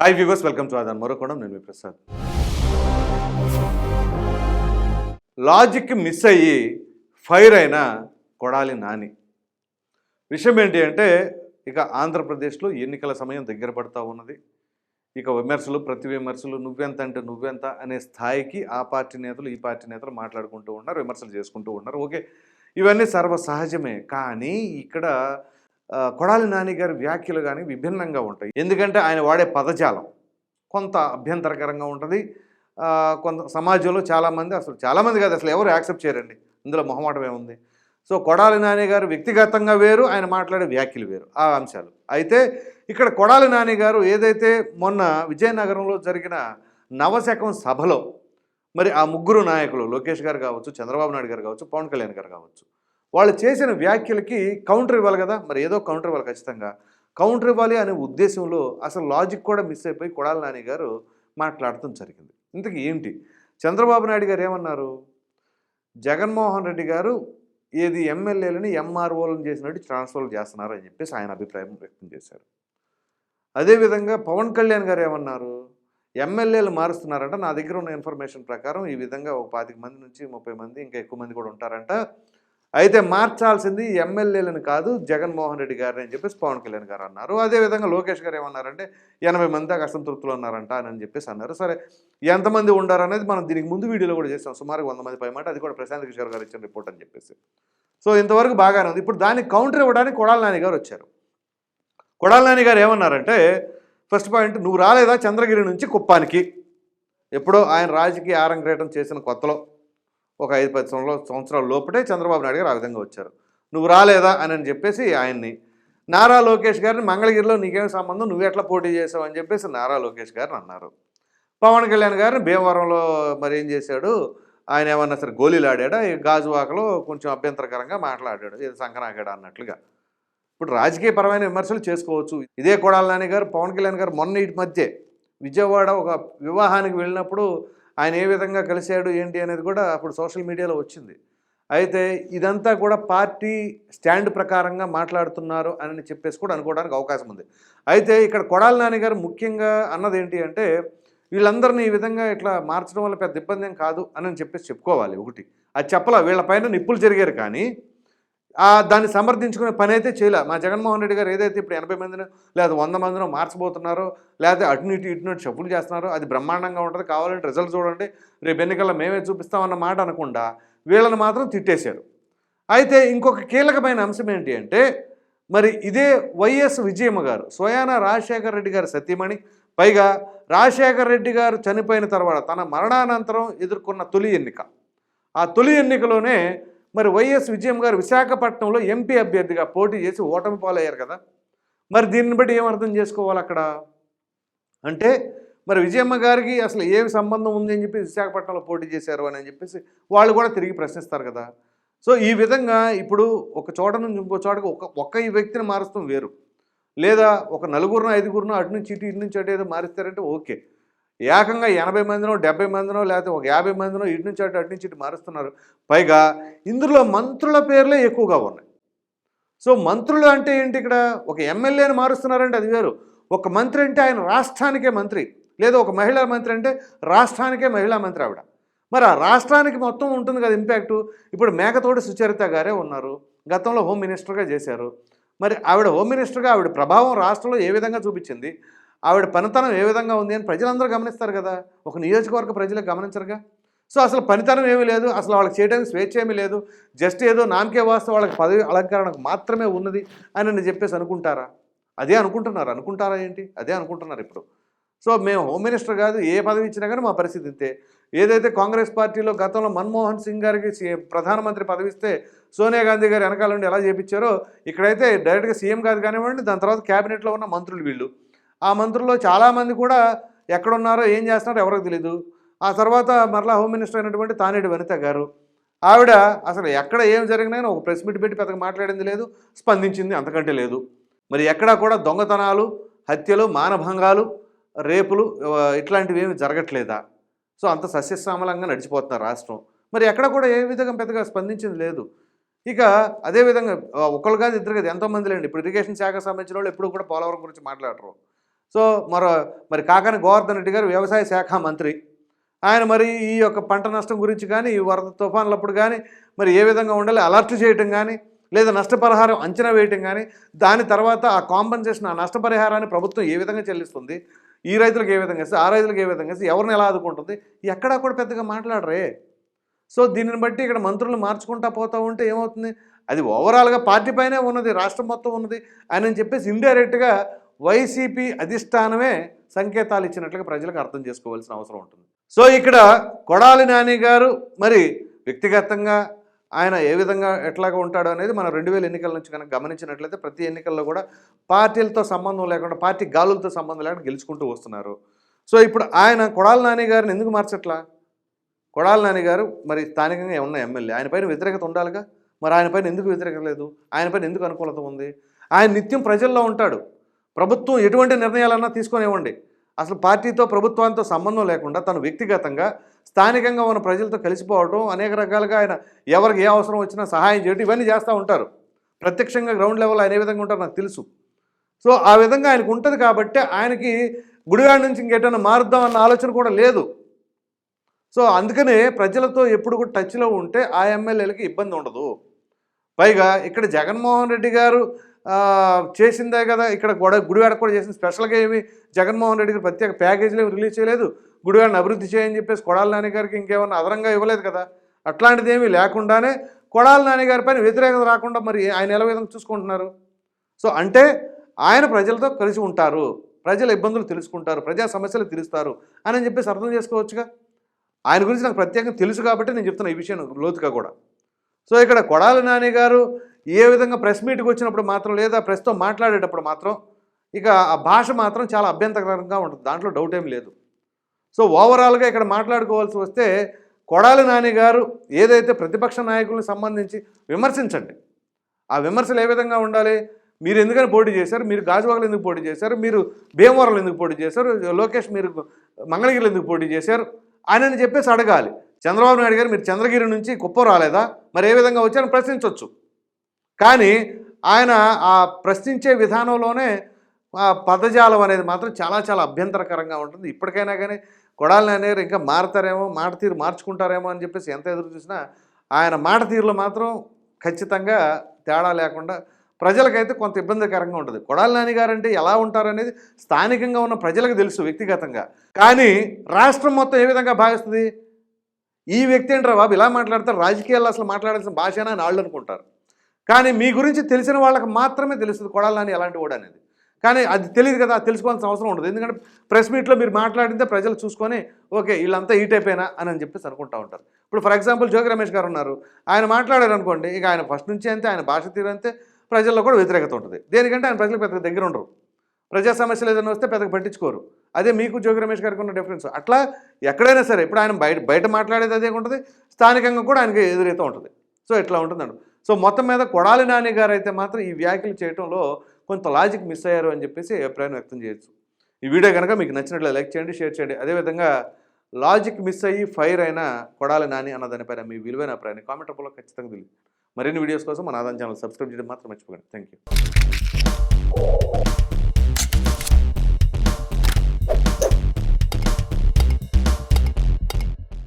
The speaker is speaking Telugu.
హాయ్ వ్యూవర్స్ వెల్కమ్ టు ఆదాన్ మరొకడం నేను మీ ప్రసాద్ లాజిక్ మిస్ అయ్యి ఫైర్ అయిన కొడాలి నాని. విషయం ఏంటి అంటే ఇక ఆంధ్రప్రదేశ్లో ఎన్నికల సమయం దగ్గర పడుతూ ఉన్నది. ఇక విమర్శలు ప్రతి విమర్శలు నువ్వెంత అంటే నువ్వెంత అనే స్థాయికి ఆ పార్టీ నేతలు ఈ పార్టీ నేతలు మాట్లాడుకుంటూ ఉన్నారు విమర్శలు చేసుకుంటూ ఉన్నారు. ఓకే ఇవన్నీ సర్వసహజమే. కానీ ఇక్కడ కొడాలి నాని గారి వ్యాఖ్యలు కానీ విభిన్నంగా ఉంటాయి. ఎందుకంటే ఆయన వాడే పదజాలం. కొంత అభ్యంతరకరంగా ఉంటుంది. కొంత సమాజంలో చాలామంది అసలు చాలామంది కాదు అసలు ఎవరు యాక్సెప్ట్ చేయరండి. ఇందులో మొహమాటం ఏముంది సో కొడాలి నాని గారు వ్యక్తిగతంగా వేరు ఆయన మాట్లాడే వ్యాఖ్యలు వేరు. ఆ అంశాలు. అయితే ఇక్కడ కొడాలి నాని గారు ఏదైతే మొన్న విజయనగరంలో జరిగిన నవశకం సభలో మరి ఆ ముగ్గురు నాయకులు లోకేష్ గారు కావచ్చు చంద్రబాబు నాయుడు గారు కావచ్చు పవన్ కళ్యాణ్ గారు కావచ్చు వాళ్ళు చేసిన వ్యాఖ్యలకి కౌంటర్ ఇవ్వాలి కదా? మరి ఏదో కౌంటర్ ఇవ్వాలి ఖచ్చితంగా. కౌంటర్ ఇవ్వాలి అనే ఉద్దేశంలో అసలు లాజిక్ కూడా మిస్ అయిపోయి కొడాల నాని గారు మాట్లాడటం జరిగింది. ఇంతకీ ఏంటి? చంద్రబాబు నాయుడు గారు ఏమన్నారు? జగన్మోహన్ రెడ్డి గారు ఏది ఎమ్మెల్యేలని ఎంఆర్ఓలను చేసినట్టు ట్రాన్స్ఫర్ చేస్తున్నారు అని చెప్పేసి ఆయన అభిప్రాయం వ్యక్తం చేశారు. అదేవిధంగా పవన్ కళ్యాణ్ గారు ఏమన్నారు? ఎమ్మెల్యేలు మారుస్తున్నారంట. నా దగ్గర ఉన్న ఇన్ఫర్మేషన్ ప్రకారం ఈ విధంగా ఒక పాతిక మంది నుంచి ముప్పై మంది ఇంకా ఎక్కువ మంది కూడా ఉంటారంట. అయితే మార్చాల్సింది ఎమ్మెల్యేలను కాదు జగన్మోహన్ రెడ్డి గారిని అని చెప్పేసి పవన్ కళ్యాణ్ గారు అన్నారు. అదేవిధంగా లోకేష్ గారు ఏమన్నారంటే ఎనభై మంది దాకా అసంతృప్తులు ఉన్నారంట అని చెప్పేసి అన్నారు. సరే ఎంతమంది ఉండారు అనేది మనం దీనికి ముందు వీడియోలో కూడా చేసాం సుమారు వంద మంది పై మాట. అది కూడా ప్రశాంత్ కిషోర్ గారు ఇచ్చిన రిపోర్ట్ అని చెప్పేసి. సో ఇంతవరకు బాగానే ఉంది. ఇప్పుడు దానికి కౌంటర్ ఇవ్వడానికి కొడాల నాని గారు వచ్చారు. కొడాల నాని గారు ఏమన్నారంటే ఫస్ట్ పాయింట్ నువ్వు రాలేదా చంద్రగిరి నుంచి కుప్పానికి? ఎప్పుడో ఆయన రాజకీయ ఆరంగ్రేటం చేసిన కొత్తలో. ఒక ఐదు పది సంవత్సరాల సంవత్సరాల లోపటే చంద్రబాబు నాయుడు గారు ఆ విధంగా వచ్చారు. నువ్వు రాలేదా? అని అని చెప్పేసి ఆయన్ని నారా లోకేష్ గారిని మంగళగిరిలో నీకేం సంబంధం? నువ్వు ఎట్లా పోటీ చేసావు? అని చెప్పేసి నారా లోకేష్ గారిని అన్నారు. పవన్ కళ్యాణ్ గారిని భీమవరంలో మరి ఏం చేశాడు? ఆయన ఏమన్నా సరే గోళీలు ఆడాడా ఈ గాజువాకలో కొంచెం అభ్యంతరకరంగా మాట్లాడాడు. ఇది సంకనాకాడు అన్నట్లుగా. ఇప్పుడు రాజకీయపరమైన విమర్శలు చేసుకోవచ్చు. ఇదే కొడాల నాని గారు పవన్ కళ్యాణ్ గారు మొన్న ఇటు మధ్య విజయవాడ ఒక వివాహానికి వెళ్ళినప్పుడు ఆయన ఏ విధంగా కలిశాడు ఏంటి అనేది కూడా అప్పుడు సోషల్ మీడియాలో వచ్చింది. అయితే ఇదంతా కూడా పార్టీ స్టాండ్ ప్రకారంగా మాట్లాడుతున్నారు అని చెప్పేసి కూడా అనుకోవడానికి అవకాశం ఉంది. అయితే ఇక్కడ కొడాల నాని గారు ముఖ్యంగా అన్నది ఏంటి అంటే వీళ్ళందరినీ ఈ విధంగా ఇట్లా మార్చడం వల్ల పెద్ద ఇబ్బంది ఏం కాదు అని చెప్పేసి చెప్పుకోవాలి ఒకటి. అది చెప్పలా వీళ్ళపైన నిప్పులు జరిగారు కానీ దాన్ని సమర్థించుకునే పని అయితే చేయలే. మా జగన్మోహన్ రెడ్డి గారు ఏదైతే ఇప్పుడు ఎనభై మందినో లేదా వంద మందినో మార్చబోతున్నారో లేకపోతే అటు ఇటు ఇటు నుండి చెప్పులు చేస్తున్నారో అది బ్రహ్మాండంగా ఉంటుంది. కావాలంటే రిజల్ట్ చూడండి. రేపు ఎన్నికల్లో మేమే చూపిస్తామన్న మాట అనకుండా వీళ్ళని మాత్రం తిట్టేశారు. అయితే ఇంకొక కీలకమైన అంశం ఏంటి అంటే మరి ఇదే వైఎస్ విజయమ్మ గారు స్వయాన రాజశేఖర రెడ్డి గారు సతీమణి పైగా రాజశేఖర రెడ్డి గారు చనిపోయిన తర్వాత తన మరణానంతరం ఎదుర్కొన్న తొలి ఎన్నిక. ఆ తొలి ఎన్నికలోనే మరి వైఎస్ విజయం గారు విశాఖపట్నంలో ఎంపీ అభ్యర్థిగా పోటీ చేసి ఓటమి పాలయ్యారు కదా. మరి దీన్ని బట్టి ఏం అర్థం చేసుకోవాలి అక్కడ? అంటే మరి విజయమ్మ గారికి అసలు ఏం సంబంధం ఉంది అని చెప్పి విశాఖపట్నంలో పోటీ చేశారు అని చెప్పేసి వాళ్ళు కూడా తిరిగి ప్రశ్నిస్తారు కదా. సో ఈ విధంగా ఇప్పుడు ఒక చోట నుంచి ఇంకో చోటకి ఒక ఒక్క ఈ వ్యక్తిని మారుస్తాం వేరు. లేదా ఒక నలుగురినో ఐదుగురున అటు నుంచి ఇటు ఇటు నుంచి అటు ఏదో మారుస్తారంటే ఓకే. ఏకంగా ఎనభై మందినో డెబ్బై మందినో లేకపోతే ఒక యాభై మందినో ఇటు నుంచి అటు అటు నుంచి ఇటు మారుస్తున్నారు. పైగా ఇందులో మంత్రుల పేర్లే ఎక్కువగా ఉన్నాయి. సో మంత్రులు అంటే ఏంటి ఇక్కడ? ఒక ఎమ్మెల్యేని మారుస్తున్నారంటే అది వేరు. ఒక మంత్రి అంటే ఆయన రాష్ట్రానికే మంత్రి. లేదా ఒక మహిళా మంత్రి అంటే రాష్ట్రానికే మహిళా మంత్రి ఆవిడ. మరి ఆ రాష్ట్రానికి మొత్తం ఉంటుంది కదా ఇంపాక్టు. ఇప్పుడు మేకతోటి సుచరిత గారే ఉన్నారు. గతంలో హోమ్ మినిస్టర్గా చేశారు. మరి ఆవిడ హోమ్ మినిస్టర్గా ఆవిడ ప్రభావం రాష్ట్రంలో ఏ విధంగా చూపించింది? ఆవిడ పనితనం ఏ విధంగా ఉంది అని ప్రజలందరూ గమనిస్తారు కదా. ఒక నియోజకవర్గ ప్రజలు గమనించరుగా. సో అసలు పనితనం ఏమీ లేదు. అసలు వాళ్ళకి చేయడానికి స్వేచ్ఛ ఏమీ లేదు. జస్ట్ ఏదో నామకే వాస్తవ వాళ్ళకి పదవి అలంకరణకు మాత్రమే ఉన్నది అని నేను చెప్పేసి అనుకుంటారా? అదే అనుకుంటున్నారు. అనుకుంటారా ఏంటి? అదే అనుకుంటున్నారు ఇప్పుడు. సో మేము హోమ్ మినిస్టర్ కాదు ఏ పదవి ఇచ్చినా కానీ మా పరిస్థితి ఇంతే. ఏదైతే కాంగ్రెస్ పార్టీలో గతంలో మన్మోహన్ సింగ్ గారికి ప్రధానమంత్రి పదవి ఇస్తే సోనియా గాంధీ గారు వెనకాల నుండి ఎలా చేపించారో ఇక్కడైతే డైరెక్ట్గా సీఎం కాదు కానివ్వండి దాని తర్వాత క్యాబినెట్లో ఉన్న మంత్రులు వీళ్ళు. ఆ మంత్రుల్లో చాలామంది కూడా ఎక్కడున్నారో ఏం చేస్తున్నారో ఎవరికి తెలియదు ఆ తర్వాత మరలా హోమ్ మినిస్టర్ అయినటువంటి తానేటి వనిత గారు ఆవిడ అసలు ఎక్కడ ఏం జరిగినాయని ఒక ప్రెస్ మీట్ పెట్టి పెద్దగా మాట్లాడింది లేదు స్పందించింది అంతకంటే లేదు. మరి ఎక్కడా కూడా దొంగతనాలు హత్యలు మానభంగాలు రేపులు ఇట్లాంటివి ఏమి జరగట్లేదా? సో అంత సస్యశ్యామలంగా నడిచిపోతున్నారు రాష్ట్రం. మరి ఎక్కడ కూడా ఏ విధంగా పెద్దగా స్పందించింది లేదు. ఇక అదేవిధంగా ఒకళ్ళు కాదు ఇద్దరు కాదు ఎంతోమంది లేండి. ఇప్పుడు ఇరిగేషన్ శాఖ సంబంధించిన వాళ్ళు ఎప్పుడు కూడా పోలవరం గురించి మాట్లాడరు. సో మరో మరి కాకాని గోవర్ధన్ రెడ్డి గారు వ్యవసాయ శాఖ మంత్రి. ఆయన మరి ఈ యొక్క పంట నష్టం గురించి కానీ ఈ వరద తుఫాన్లప్పుడు కానీ మరి ఏ విధంగా ఉండాలి అలర్ట్ చేయటం కానీ లేదా నష్టపరిహారం అంచనా వేయటం కానీ దాని తర్వాత ఆ కాంపన్సేషన్ ఆ నష్టపరిహారాన్ని ప్రభుత్వం ఏ విధంగా చెల్లిస్తుంది ఈ రైతులకు ఏ విధంగా ఆ రైతులకు ఏ విధంగా ఎవరిని ఎలా ఆదుకుంటుంది ఎక్కడా కూడా పెద్దగా మాట్లాడరే. సో దీనిని బట్టి ఇక్కడ మంత్రులు మార్చుకుంటా పోతూ ఉంటే ఏమవుతుంది అది ఓవరాల్గా పార్టీ పైనే ఉన్నది రాష్ట్రం మొత్తం ఉన్నది అని చెప్పేసి ఇండైరెక్ట్గా వైసీపీ అధిష్టానమే సంకేతాలు ఇచ్చినట్లుగా ప్రజలకు అర్థం చేసుకోవాల్సిన అవసరం ఉంటుంది. సో ఇక్కడ కొడాలి నాని గారు మరి వ్యక్తిగతంగా ఆయన ఏ విధంగా ఎట్లాగా ఉంటాడో అనేది మనం రెండు వేల ఎన్నికల నుంచి కనుక గమనించినట్లయితే ప్రతి ఎన్నికల్లో కూడా పార్టీలతో సంబంధం లేకుండా పార్టీ గాలులతో సంబంధం లేకుండా గెలుచుకుంటూ వస్తున్నారు. సో ఇప్పుడు ఆయన కొడాలి నాని గారిని ఎందుకు మార్చట్లా? కొడాలి నాని గారు మరి స్థానికంగా ఉన్న ఎమ్మెల్యే ఆయన పైన వ్యతిరేకత ఉండాలిగా? మరి ఆయన పైన ఎందుకు వ్యతిరేకత లేదు? ఆయన పైన ఎందుకు అనుకూలత ఉంది? ఆయన నిత్యం ప్రజల్లో ఉంటాడు. ప్రభుత్వం ఎటువంటి నిర్ణయాలన్నా తీసుకొనివ్వండి. అసలు పార్టీతో ప్రభుత్వాంతో సంబంధం లేకుండా తను వ్యక్తిగతంగా స్థానికంగా ఉన్న ప్రజలతో కలిసిపోవడం అనేక రకాలుగా ఆయన ఎవరికి ఏ అవసరం వచ్చినా సహాయం చేయడం ఇవన్నీ చేస్తూ ఉంటారు. ప్రత్యక్షంగా గ్రౌండ్ లెవెల్ ఆయన ఏ విధంగా ఉంటారు నాకు తెలుసు. సో ఆ విధంగా ఆయనకు ఉంటుంది కాబట్టి ఆయనకి గుడివాడ నుంచి ఇంకెటైనా మారుద్దాం అన్న ఆలోచన కూడా లేదు. సో అందుకనే ప్రజలతో ఎప్పుడు కూడా టచ్లో ఉంటే ఆ ఎమ్మెల్యేలకి ఇబ్బంది ఉండదు. పైగా ఇక్కడ జగన్మోహన్ రెడ్డి గారు చేసిందే కదా. ఇక్కడ గొడ గుడివాడ కూడా చేసింది. స్పెషల్గా ఏమి జగన్మోహన్ రెడ్డి గారు ప్రత్యేక ప్యాకేజీలు ఏమి రిలీజ్ చేయలేదు. గుడివాడని అభివృద్ధి చేయని చెప్పేసి కొడాల నాని గారికి ఇంకేమన్నా అదనంగా ఇవ్వలేదు కదా. అట్లాంటిది ఏమీ లేకుండానే కొడాల నాని గారి పైన వ్యతిరేకత రాకుండా మరి ఆయన ఎలా విధంగా చూసుకుంటున్నారు? సో అంటే ఆయన ప్రజలతో కలిసి ఉంటారు. ప్రజల ఇబ్బందులు తెలుసుకుంటారు. ప్రజా సమస్యలు తెలుస్తారు అని చెప్పేసి అర్థం చేసుకోవచ్చుగా? ఆయన గురించి నాకు ప్రత్యేకంగా తెలుసు కాబట్టి నేను చెప్తున్నా ఈ విషయం లోతుగా కూడా. సో ఇక్కడ కొడాలి నాని గారు ఏ విధంగా ప్రెస్ మీట్కి వచ్చినప్పుడు మాత్రం లేదా ప్రెస్తో మాట్లాడేటప్పుడు మాత్రం ఇక ఆ భాష మాత్రం చాలా అభ్యంతరకరంగా ఉంటుంది. దాంట్లో డౌట్ ఏం లేదు. సో ఓవరాల్గా ఇక్కడ మాట్లాడుకోవాల్సి వస్తే కొడాలి నాని గారు ఏదైతే ప్రతిపక్ష నాయకులను సంబంధించి విమర్శించండి. ఆ విమర్శలు ఏ విధంగా ఉండాలి? మీరు ఎందుకని పోటీ చేశారు? మీరు గాజువాకలు ఎందుకు పోటీ చేశారు? మీరు భీమవరంలో ఎందుకు పోటీ చేశారు? లోకేష్ మీరు మంగళగిరిలో ఎందుకు పోటీ చేశారు? అని చెప్పేసి అడగాలి. చంద్రబాబు నాయుడు గారు మీరు చంద్రగిరి నుంచి కుప్పం రాలేదా? మరి ఏ విధంగా వచ్చారని ప్రశ్నించవచ్చు కానీ ఆయన ఆ ప్రశ్నించే విధానంలోనే ఆ పదజాలం అనేది మాత్రం చాలా చాలా అభ్యంతరకరంగా ఉంటుంది. ఇప్పటికైనా కానీ కొడాలి ఇంకా మారతారేమో మాట తీరు మార్చుకుంటారేమో అని చెప్పేసి ఎంత ఎదురు చూసినా ఆయన మాట తీరులో మాత్రం ఖచ్చితంగా తేడా లేకుండా ప్రజలకైతే కొంత ఇబ్బందికరంగా ఉంటుంది. కొడాలి నాని అంటే ఎలా ఉంటారనేది స్థానికంగా ఉన్న ప్రజలకు తెలుసు వ్యక్తిగతంగా. కానీ రాష్ట్రం మొత్తం ఏ విధంగా భావిస్తుంది? ఈ వ్యక్తి ఏంట్రా బాబు? ఇలా మాట్లాడతారు. రాజకీయాల్లో అసలు మాట్లాడాల్సిన భాషనా అని వాళ్ళు అనుకుంటారు. కానీ మీ గురించి తెలిసిన వాళ్ళకి మాత్రమే తెలుస్తుంది కొడాలని ఎలాంటి ఓడ అనేది. కానీ అది తెలియదు కదా తెలుసుకోవాల్సిన అవసరం ఉండదు. ఎందుకంటే ప్రెస్ మీట్లో మీరు మాట్లాడితే ప్రజలు చూసుకొని ఓకే వీళ్ళంతా ఈ టైపేనా అని అని చెప్పేసి అనుకుంటా ఉంటారు. ఇప్పుడు ఫర్ ఎగ్జాంపుల్ జోగి రమేష్ గారు ఉన్నారు. ఆయన మాట్లాడారు అనుకోండి ఇక ఆయన ఫస్ట్ నుంచి అంతే ఆయన భాష తీరు అంతే ప్రజల్లో కూడా వ్యతిరేకత ఉంటుంది. దేనికంటే ఆయన ప్రజలకు పెద్ద దగ్గర ఉండరు. ప్రజా సమస్యలు ఏదైనా వస్తే పెద్దగా పట్టించుకోరు. అదే మీకు జోగి రమేష్ గారికి ఉన్న డిఫరెన్స్ అట్లా ఎక్కడైనా సరే ఇప్పుడు ఆయన బయట బయట మాట్లాడేది అదే ఉంటుంది స్థానికంగా కూడా ఆయనకి ఎదురైతే ఉంటుంది. సో ఇట్లా ఉంటుందండి. సో మొత్తం మీద కొడాలి నాని గారు అయితే మాత్రం ఈ వ్యాఖ్యలు చేయడంలో కొంత లాజిక్ మిస్ అయ్యారు అని చెప్పేసి అభిప్రాయం వ్యక్తం చేయొచ్చు. ఈ వీడియో కనుక మీకు నచ్చినట్లు లైక్ చేయండి షేర్ చేయండి. అదేవిధంగా లాజిక్ మిస్ అయ్యి ఫైర్ అయిన కొడాలి నాని అన్న దానిపైన మీ విలువైన అభిప్రాయాన్ని కామెంట్ రూపంలో ఖచ్చితంగా తెలియదు మరిన్ని వీడియోస్ కోసం మన ఆదాయం ఛానల్ సబ్స్క్రైబ్ చేయడం మాత్రం మర్చిపోకండి. Thank you